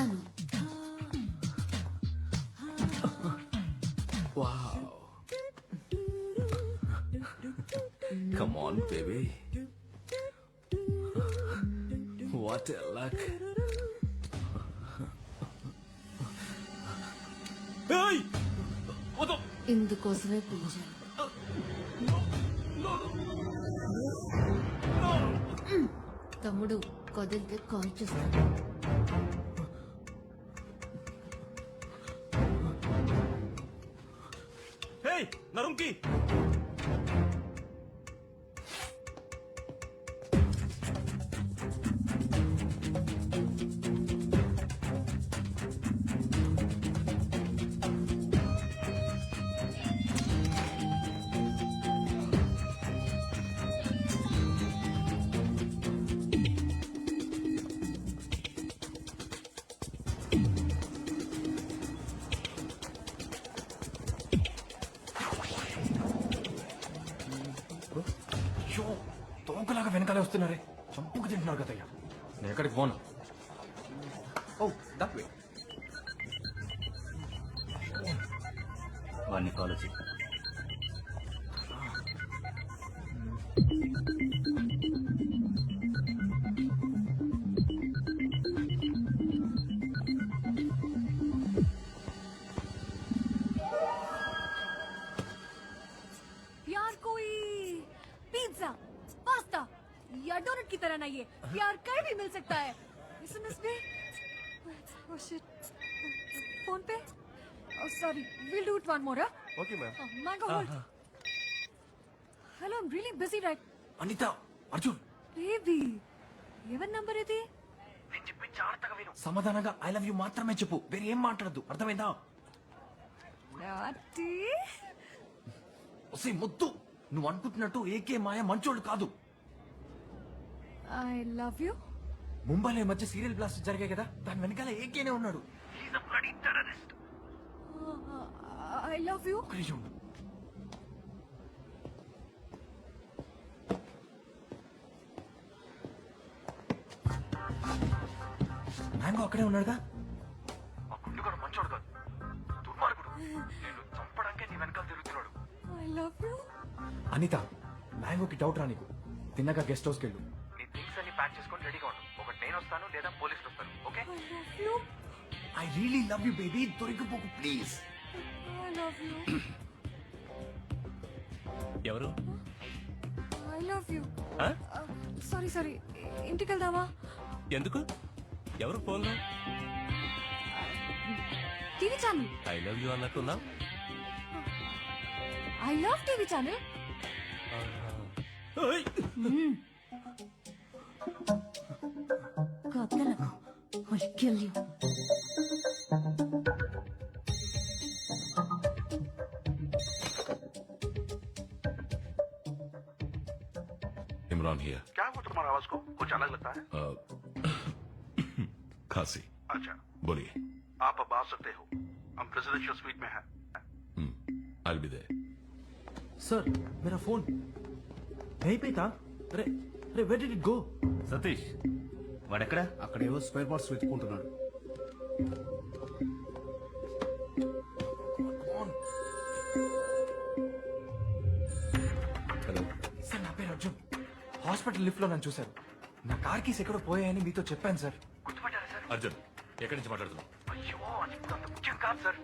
దేనికి చెప్తాను come on baby what luck ఇందుకోసమే పిలిచాను తమ్ముడు కదిలితే కాల్ చేస్తాను. హే నరుంకి! తోకలాగా వెనకాలే వస్తున్నారే? చంపుకు తింటున్నారు కదయ్యా. నేను ఎక్కడికి పోను. ఓ దట్ వే వాడిని ఓ sorry will do it one okay ma'am hello I'm really right Anitha Arjun baby ఎవరి నంబర్ ఇది సమాధానంగా ఐ లవ్ యు మాత్రమే చెప్పు. వేరే ఏం మాట్లాడద్దు. అర్థమైందా? ఒసే ముద్దు. నువ్వు అనుకుంటున్నట్టు ఏకే మాయ మంచోడు కాదు. ఐ లవ్ యూ ముంబైలో ఈ మధ్య సీరియల్ బ్లాస్ట్ జరిగాయి కదా. దాని వెనకాల ఏకేనే ఉన్నాడు. ఐ లవ్ యూ ఉండు. మ్యాంగో అక్కడే ఉన్నాడుగా? ఆ గుండుగాడు మంచోడు కాదు. దుర్మార్గుడు. నేను చంపడానికే నీ వెనకాల తిరుగుతున్నాడు. ఐ లవ్ యూ అనిత మ్యాంగోకి డౌట్ రా నీకు. తిన్నాక గెస్ట్ హౌస్కి వెళ్ళు. నీ థింగ్స్ అన్ని ప్యాక్ చేసుకొని వస్తాను లేదా పోలీసులు వస్తారు okay? I love you I really love you baby దొరికిపోకు please I love you ఎవరు? I love you? Sorry sorry ఇంటికి వెళ్దామా? ఎందుకు? ఎవరు phone? TV channel. I love you అన్నట్టున్నా? I love TV channel. I'll kill you. Imran here क्या हुआ तुम्हारा आवाज़ को? कुछ अलग लगता है? खांसी। अच्छा। बोलिए। आप अब आ सकते हो। हम प्रेसिडेंशियल स्वीट में हैं। आई बी सर मेरा फ़ोन यहीं पे था? अरे अरे wait did it go Satish వాడెక్కడా? అక్కడ ఏవో స్పేర్ పార్ట్స్ వెతుకుంటున్నాడు హలో సార్ నా పేరు అర్జున్. హాస్పిటల్ లిఫ్ట్లో నన్ను చూశారు. నా కార్ కీస్ ఎక్కడో పోయాయని మీతో చెప్పాను సార్. గుర్తుపట్టారా సార్? అర్జున్ ఎక్కడి నుంచి మాట్లాడుతున్నావు? అయ్యో అంత ముఖ్యం కాదు సార్.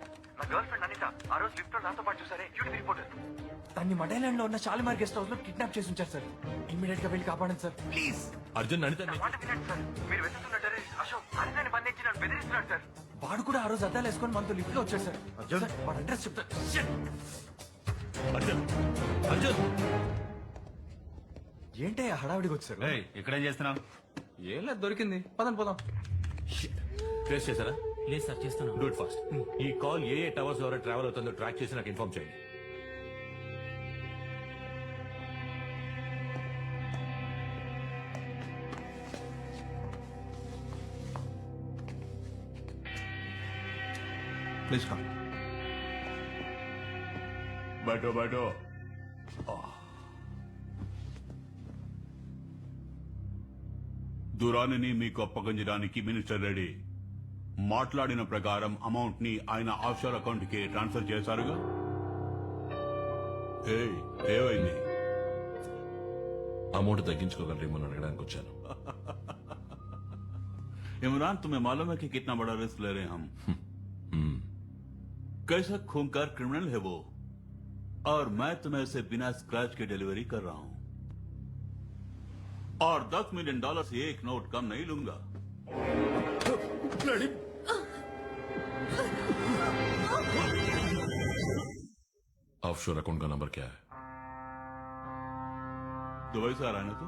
గర్ల్ ఫ్రెండ్ అనిత ఆ రోజు లిఫ్ట్లో నాతో పాటు చూసారే డ్యూటీ రిపోర్టర్ దాన్ని మడైలాండ్లో ఉన్న షాలిమార్ గెస్ట్ హౌస్లో కిడ్నాప్ చేసి ఉంచారు సార్ ఇమ్మీడియట్గా వెళ్ళి కాపాడండి సార్ ప్లీజ్ అర్జున్ అనిత మాట వినండి సార్ మీరు వెతుకుతున్న టెర్రరిస్ట్ అశోక్ అనితని బంధించి నన్ను బెదిరిస్తున్నాడు సార్ వాడు కూడా ఆ రోజు అద్దాలు వేసుకొని మనతో లిఫ్ట్లో వచ్చాడు సార్ సార్, వాడు అడ్రస్! అర్జున్. అర్జున్. ఏంటి హడావిడికి వచ్చారు? ఇక్కడేం చేస్తున్నావు? ఏం లేదు దొరికింది. పదండి పోదాం. ట్రేస్ చేశారా? లేదు సార్ చేస్తాను డూ ఇట్ ఫాస్ట్ ఈ కాల్ ఏ ఏ టవర్స్ ద్వారా ట్రావెల్ అవుతుందో ట్రాక్ చేసి నాకు ఇన్ఫార్మ్ చేయండి प्लीज कम बैठो बैठो दूर రాణిని మీకు అప్పగించడానికి మినిస్టర్ రెడీ మాట్లాడిన ప్రకారం అమౌంట్ ని ఆయన ఆఫ్షోర్ అకౌంట్ కి ట్రాన్స్ఫర్ చేశారుగా ఏయ్, ఏమైంది అమౌంట్ తగ్గించుకోగలరేమో అని అడగడానికి వచ్చాను इमरान तुम्हें मालूम है कि कितना बड़ा रिस्क ले रहे हैं हम कैसा खूंखार क्रिमिनल है वो और मैं तुम्हें इसे बिना स्क्रैच के डिलीवरी कर रहा हूं और दस मिलियन डॉलर से एक नोट कम नहीं लूंगा ऑफशोर अकाउंट का नंबर क्या है? दुबई से आ रहा है ना तू?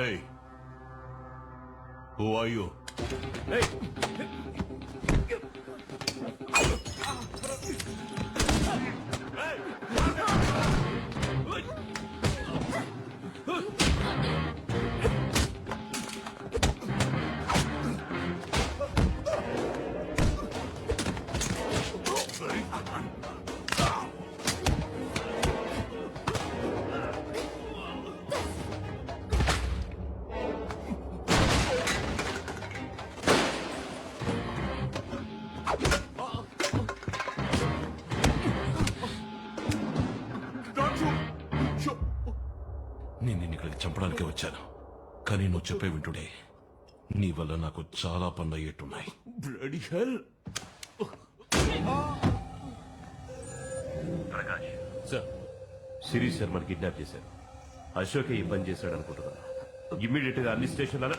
हे हो are you? నేను నిన్ను ఇక్కడికి చంపడానికి వచ్చాను. కానీ నువ్వు చెప్పే వింటుడే నీ వల్ల నాకు చాలా పనులు అయ్యేట్టున్నాయి! ప్రకాష్ సార్ సిరీస్ శర్మని కిడ్నాప్ చేశారు. అశోక్ ఈ పని చేశాడు అనుకుంటున్నాను ఇమ్మీడియట్గా అన్ని స్టేషన్లలో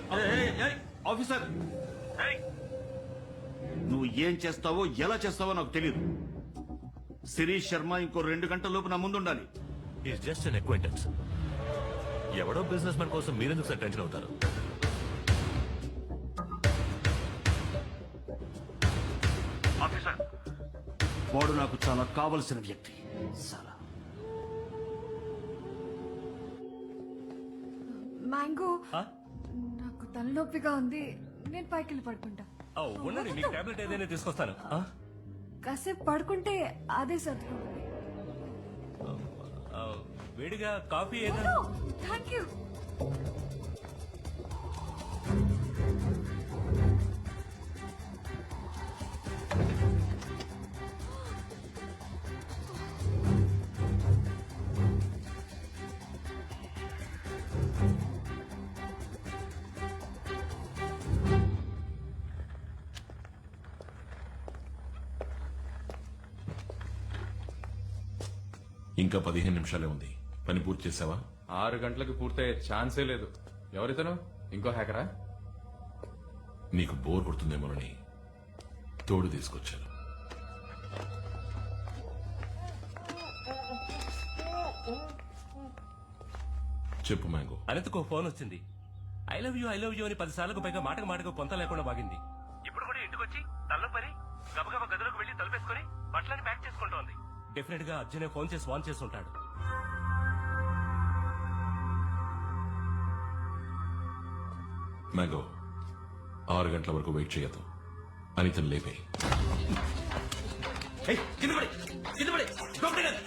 ఆఫీసర్ నువ్వు ఏం చేస్తావో ఎలా చేస్తావో నాకు తెలియదు శిరీష్ శర్మ ఇంకో రెండు గంటల లోపు నా ముందు ఉండాలి ఈస్ జస్ట్ అన్ అక్వైంటెన్స్ ఎవడో బిజినెస్ మ్యాన్ కోసం మీరెందుకు సార్ టెన్షన్ అవుతారు? ఆఫీసర్ వాడు నాకు చాలా కావలసిన వ్యక్తి. చాలా. మ్యాంగో నాకు తలనొప్పిగా ఉంది. నేను పైకి వెళ్ళి పడుకుంటా. ఓ, ఉండండి మీకు టాబ్లెట్ ఏదైనా తీసుకొస్తాను. ఆ? కాసేపు పడుకుంటే అదే సర్దుకుంటుంది ఆ, వేడిగా కాఫీ థ్యాంక్ యూ ఇంకా పదిహేను నిమిషాలే ఉంది. పని పూర్తి చేసావా? ఆరు గంటలకు పూర్తయ్యే ఛాన్సే లేదు. ఎవరితను? ఇంకో హ్యాకరా? నీకు బోర్ కొడుతుందేమోనని తోడు తీసుకొచ్చాను. చెప్పు మ్యాంగో. అనంతకు ఫోన్ వచ్చింది. I love you I love you అని పది సార్లకు పైగా మాటకు మాటకు పొంత లేకుండా బాగింది ఇప్పుడు కూడా ఇంటికి వచ్చి తల్లో పని గబగబా గదిలోకి వెళ్ళి తలుపేసుకొని బట్టలని ప్యాక్ చేసుకుంటోంది. డెఫినెట్గా అర్జునే ఫోన్ చేసి వాన్ చేసి ఉంటాడు. మ్యాంగో ఆరు గంటల వరకు వెయిట్ చేయదు అనితను లేపే కింద పడి, కింద పడి, డాక్టర్ గారు,